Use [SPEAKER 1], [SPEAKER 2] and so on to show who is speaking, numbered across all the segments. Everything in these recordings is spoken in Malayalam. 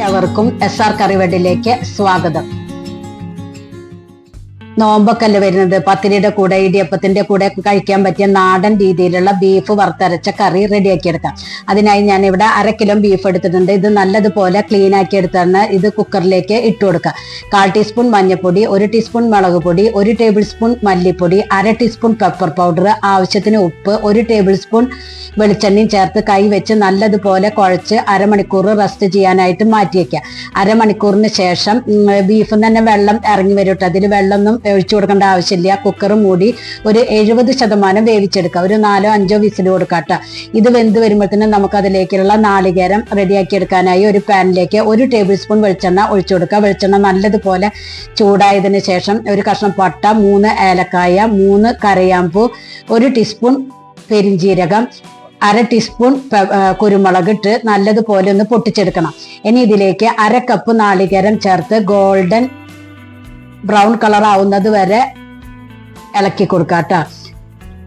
[SPEAKER 1] എല്ലാവർക്കും എസ് ആർ കറിവെഡിലേക്ക് സ്വാഗതം. നോമ്പൊക്കല്ല വരുന്നത്? പത്തിരിയുടെ കൂടെ ഇടിയപ്പത്തിന്റെ കൂടെ കഴിക്കാൻ പറ്റിയ നാടൻ രീതിയിലുള്ള ബീഫ് വറുത്തരച്ച കറി റെഡിയാക്കി എടുക്കാം അതിനായി ഞാൻ ഇവിടെ അര കിലോ ബീഫ് എടുത്തിട്ടുണ്ട്. ഇത് നല്ലതുപോലെ ക്ലീൻ ആക്കി എടുത്താണ് ഇത് കുക്കറിലേക്ക് ഇട്ട് കൊടുക്കുക. കാൽ ടീസ്പൂൺ മഞ്ഞൾപ്പൊടി ഒരു ടീസ്പൂൺ മുളക് പൊടി ഒരു ടേബിൾ സ്പൂൺ മല്ലിപ്പൊടി അര ടീസ്പൂൺ പെപ്പർ പൗഡർ ആവശ്യത്തിന് ഉപ്പ് ഒരു ടേബിൾ സ്പൂൺ വെളിച്ചെണ്ണയും ചേർത്ത് കൈ വെച്ച് നല്ലതുപോലെ കുഴച്ച് അരമണിക്കൂർ റെസ്റ്റ് ചെയ്യാനായിട്ട് മാറ്റി വെക്കുക അരമണിക്കൂറിന് ശേഷം ബീഫ് ബീഫിൽ തന്നെ വെള്ളം ഇറങ്ങി വരും അതിൽ വെള്ളമൊന്നും ഒഴിച്ചു കൊടുക്കേണ്ട ആവശ്യമില്ല. കുക്കർ മൂടി ഒരു എഴുപത് ശതമാനം വേവിച്ചെടുക്കുക. ഒരു നാലോ അഞ്ചോ വിസിൽ കൊടുക്കാട്ട. കേട്ടോ ഇത് വെന്ത് വരുമ്പോഴത്തേനും നമുക്ക് അതിലേക്കുള്ള നാളികേരം റെഡിയാക്കി എടുക്കാനായി ഒരു പാനിലേക്ക് ഒരു ടേബിൾ സ്പൂൺ വെളിച്ചെണ്ണ ഒഴിച്ചു കൊടുക്കുക. വെളിച്ചെണ്ണ നല്ലതുപോലെ ചൂടായതിനു ശേഷം ഒരു കഷ്ണം പട്ട മൂന്ന് ഏലക്കായ മൂന്ന് കരയാമ്പൂ ഒരു ടീസ്പൂൺ പെരിഞ്ജീരകം അര ടീസ്പൂൺ കുരുമുളക് ഇട്ട് നല്ലതുപോലെ ഒന്ന് പൊട്ടിച്ചെടുക്കണം. ഇനി ഇതിലേക്ക് അര കപ്പ് നാളികേരം ചേർത്ത് ഗോൾഡൻ ബ്രൗൺ കളർ ആവുന്നത് വരെ ഇളക്കി കൊടുക്കുക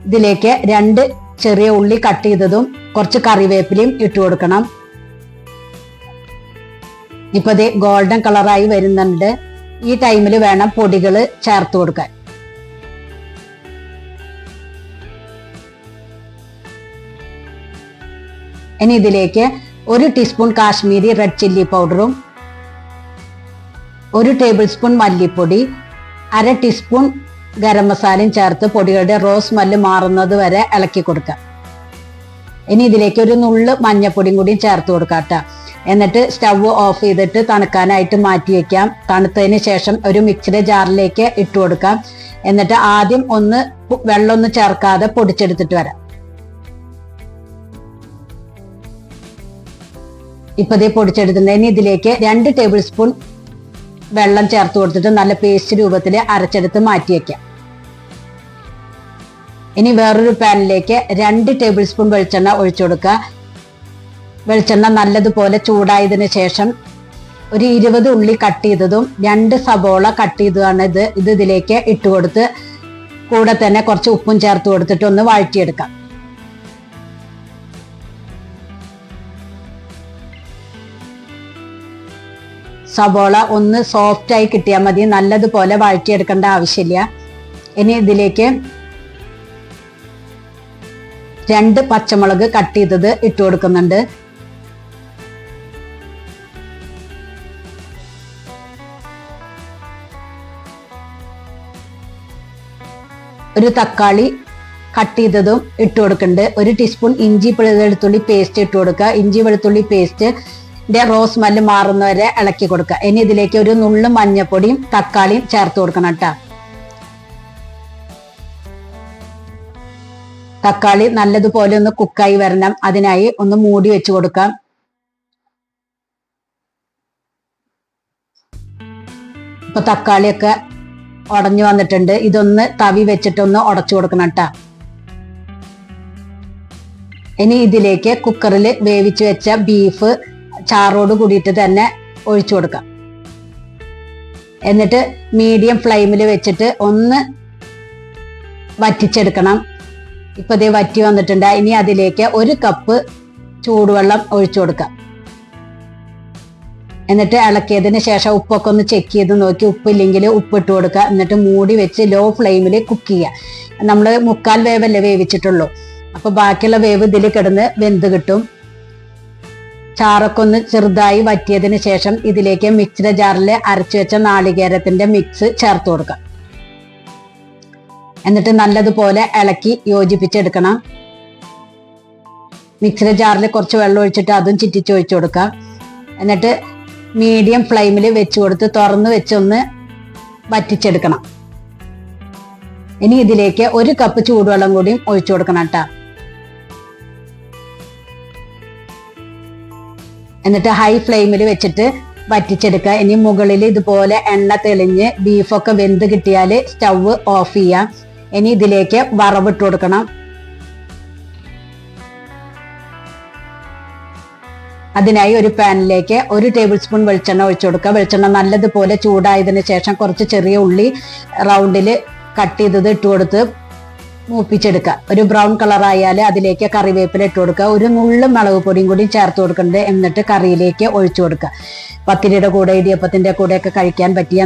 [SPEAKER 1] ഇതിലേക്ക് രണ്ട് ചെറിയ ഉള്ളി കട്ട് ചെയ്തതും കുറച്ച് കറിവേപ്പിലയും ഇട്ട് കൊടുക്കണം. ഇപ്പൊ ഇത് ഗോൾഡൻ കളറായി വരുന്നുണ്ട്. ഈ ടൈമിൽ വേണം പൊടികൾ ചേർത്ത് കൊടുക്കാൻ. ഇനി ഇതിലേക്ക് ഒരു ടീസ്പൂൺ കാശ്മീരി റെഡ് ചില്ലി പൗഡറും ഒരു ടേബിൾ സ്പൂൺ മല്ലിപ്പൊടി അര ടീസ്പൂൺ ഗരം മസാലയും ചേർത്ത് പൊടികളുടെ റോസ് സ്മെല്ല് മാറുന്നത് വരെ ഇളക്കി കൊടുക്കാം ഇനി ഇതിലേക്ക് ഒരു നുള്ള് മഞ്ഞപ്പൊടിയും കൂടി ചേർത്ത് കൊടുക്കാട്ടോ എന്നിട്ട് സ്റ്റവ് ഓഫ് ചെയ്തിട്ട് തണുക്കാനായിട്ട് മാറ്റി വെക്കാം. തണുത്തതിന് ശേഷം ഒരു മിക്സിയുടെ ജാറിലേക്ക് ഇട്ട് കൊടുക്കാം എന്നിട്ട് ആദ്യം ഒന്ന് വെള്ളമൊന്നും ചേർക്കാതെ പൊടിച്ചെടുത്തിട്ട് വരാം. ഇപ്പൊ ഇതേ പൊടിച്ചെടുത്തിട്ടുണ്ട് ഇനി ഇതിലേക്ക് രണ്ട് ടേബിൾ സ്പൂൺ വെള്ളം ചേർത്ത് കൊടുത്തിട്ട് നല്ല പേസ്റ്റ് രൂപത്തിൽ അരച്ചെടുത്ത് മാറ്റി വെക്കാം. ഇനി വേറൊരു പാനിലേക്ക് രണ്ട് ടേബിൾ സ്പൂൺ വെളിച്ചെണ്ണ ഒഴിച്ചു കൊടുക്കുക. വെളിച്ചെണ്ണ നല്ലതുപോലെ ചൂടായതിനു ശേഷം ഒരു ഇരുപത് ഉള്ളി കട്ട് ചെയ്തതും രണ്ട് സബോള കട്ട് ചെയ്തതാണ് ഇത്. ഇത് ഇതിലേക്ക് ഇട്ട് കൊടുത്ത് കൂടെ തന്നെ കുറച്ച് ഉപ്പും ചേർത്ത് കൊടുത്തിട്ട് ഒന്ന് വഴറ്റിയെടുക്കാം. സബോള ഒന്ന് സോഫ്റ്റ് ആയി കിട്ടിയാൽ മതി. നല്ലതുപോലെ വഴറ്റിയെടുക്കേണ്ട ആവശ്യമില്ല. ഇനി ഇതിലേക്ക് രണ്ട് പച്ചമുളക് കട്ട് ചെയ്തത് ഇട്ട് കൊടുക്കുന്നുണ്ട്. ഒരു തക്കാളി കട്ട് ചെയ്തതും ഇട്ട് കൊടുക്കുന്നുണ്ട്. ഒരു ടീസ്പൂൺ ഇഞ്ചി വെളുത്തുള്ളി പേസ്റ്റ് ഇട്ട് കൊടുക്കുക. ഇഞ്ചി വെളുത്തുള്ളി പേസ്റ്റ് റോസ് മല്ല് മാറുന്നവരെ ഇളക്കി കൊടുക്കുക. ഇനി ഇതിലേക്ക് ഒരു നുള്ളു മഞ്ഞപ്പൊടിയും തക്കാളിയും ചേർത്ത് കൊടുക്കണം കേട്ടോ. തക്കാളി നല്ലതുപോലെ ഒന്ന് കുക്കായി വരണം. അതിനായി ഒന്ന് മൂടി വെച്ച് കൊടുക്കാം. ഇപ്പൊ തക്കാളിയൊക്കെ ഉടഞ്ഞു വന്നിട്ടുണ്ട്. ഇതൊന്ന് തവി വെച്ചിട്ടൊന്ന് ഉടച്ചു കൊടുക്കണം കേട്ടോ. ഇനി ഇതിലേക്ക് കുക്കറിൽ വേവിച്ച് വെച്ച ബീഫ് ചാറോട് കൂടിയിട്ട് തന്നെ ഒഴിച്ചു കൊടുക്കാം. എന്നിട്ട് മീഡിയം ഫ്ലെയിമിൽ വെച്ചിട്ട് ഒന്ന് വറ്റിച്ചെടുക്കണം. ഇപ്പൊ ഇതേ വറ്റി വന്നിട്ടുണ്ട്. ഇനി അതിലേക്ക് ഒരു കപ്പ് ചൂടുവെള്ളം ഒഴിച്ചു കൊടുക്കാം. എന്നിട്ട് ഇളക്കിയതിന് ശേഷം ഉപ്പൊക്കെ ഒന്ന് ചെക്ക് ചെയ്ത് നോക്കി. ഉപ്പില്ലെങ്കിൽ ഉപ്പിട്ട് കൊടുക്കുക എന്നിട്ട് മൂടി വെച്ച് ലോ ഫ്ലെയിമിൽ കുക്ക് ചെയ്യുക. നമ്മൾ മുക്കാൽ വേവല്ലേ വേവിച്ചിട്ടുള്ളൂ. അപ്പൊ ബാക്കിയുള്ള വേവ് ഇതിൽ കിടന്ന് വെന്ത് കിട്ടും. ചാറൊക്കെ ഒന്ന് ചെറുതായി വറ്റിയതിന് ശേഷം ഇതിലേക്ക് മിക്സിയുടെ ജാറിൽ അരച്ചു വെച്ച നാളികേരത്തിന്റെ മിക്സ് ചേർത്ത് കൊടുക്കാം. എന്നിട്ട് നല്ലതുപോലെ ഇളക്കി യോജിപ്പിച്ചെടുക്കണം. മിക്സിയുടെ ജാറിൽ കുറച്ച് വെള്ളം ഒഴിച്ചിട്ട് അതും ചിറ്റിച്ചൊഴിച്ചു കൊടുക്കാം. എന്നിട്ട് മീഡിയം ഫ്ലെയിമിൽ വെച്ച് കൊടുത്ത് തുറന്ന് വെച്ചൊന്ന് വറ്റിച്ചെടുക്കണം. ഇനി ഇതിലേക്ക് ഒരു കപ്പ് ചൂടുവെള്ളം കൂടിയും ഒഴിച്ചു കൊടുക്കണം കേട്ടോ. എന്നിട്ട് ഹൈ ഫ്ലെയിമിൽ വെച്ചിട്ട് വറ്റിച്ചെടുക്കുക ഇനി മുകളിൽ ഇതുപോലെ എണ്ണ തെളിഞ്ഞ് ബീഫൊക്കെ വെന്ത് കിട്ടിയാൽ സ്റ്റവ് ഓഫ് ചെയ്യാം. ഇനി ഇതിലേക്ക് വറവിട്ട് കൊടുക്കണം. അതിനായി ഒരു പാനിലേക്ക് ഒരു ടേബിൾ സ്പൂൺ വെളിച്ചെണ്ണ ഒഴിച്ചു കൊടുക്കുക വെളിച്ചെണ്ണ നല്ലതുപോലെ ചൂടായതിനു ശേഷം കുറച്ച് ചെറിയ ഉള്ളി റൗണ്ടിൽ കട്ട് ചെയ്തത് ഇട്ട് കൊടുത്ത് മൂപ്പിച്ചെടുക്കുക. ഒരു ബ്രൗൺ കളർ ആയാൽ അതിലേക്ക് കറിവേപ്പില ഇട്ട് കൊടുക്കുക. ഒരു നുള്ളും മുളക് പൊടിയും കൂടി ചേർത്ത് കൊടുക്കേണ്ടത് എന്നിട്ട് കറിയിലേക്ക് ഒഴിച്ചു കൊടുക്കുക. പത്തിരിയുടെ കൂടെ ഇടിയപ്പത്തിന്റെ കൂടെ ഒക്കെ കഴിക്കാൻ പറ്റിയ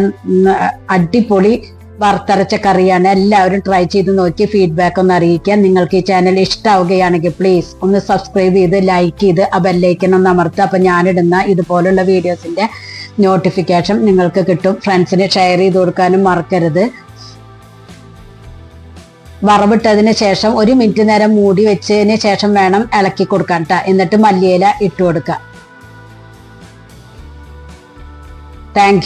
[SPEAKER 1] അടിപൊളി വറുത്തരച്ച കറിയാണ്. എല്ലാവരും ട്രൈ ചെയ്ത് നോക്കി ഫീഡ്ബാക്ക് ഒന്ന് അറിയിക്കുക. നിങ്ങൾക്ക് ഈ ചാനൽ ഇഷ്ടമാവുകയാണെങ്കിൽ പ്ലീസ് ഒന്ന് സബ്സ്ക്രൈബ് ചെയ്ത് ലൈക്ക് ചെയ്ത് ആ ബെല്ലൈക്കൻ ഒന്ന് അമർത്തുക. അപ്പൊ ഞാനിടുന്ന ഇതുപോലുള്ള വീഡിയോസിന്റെ നോട്ടിഫിക്കേഷൻ നിങ്ങൾക്ക് കിട്ടും. ഫ്രണ്ട്സിന് ഷെയർ ചെയ്ത് കൊടുക്കാനും മറക്കരുത്. വറവിട്ടതിന് ശേഷം ഒരു മിനിറ്റ് നേരം മൂടി വെച്ചതിന് ശേഷം വേണം ഇളക്കി കൊടുക്കാൻ കേട്ടോ എന്നിട്ട് മല്ലിയില ഇട്ട് കൊടുക്കുക താങ്ക്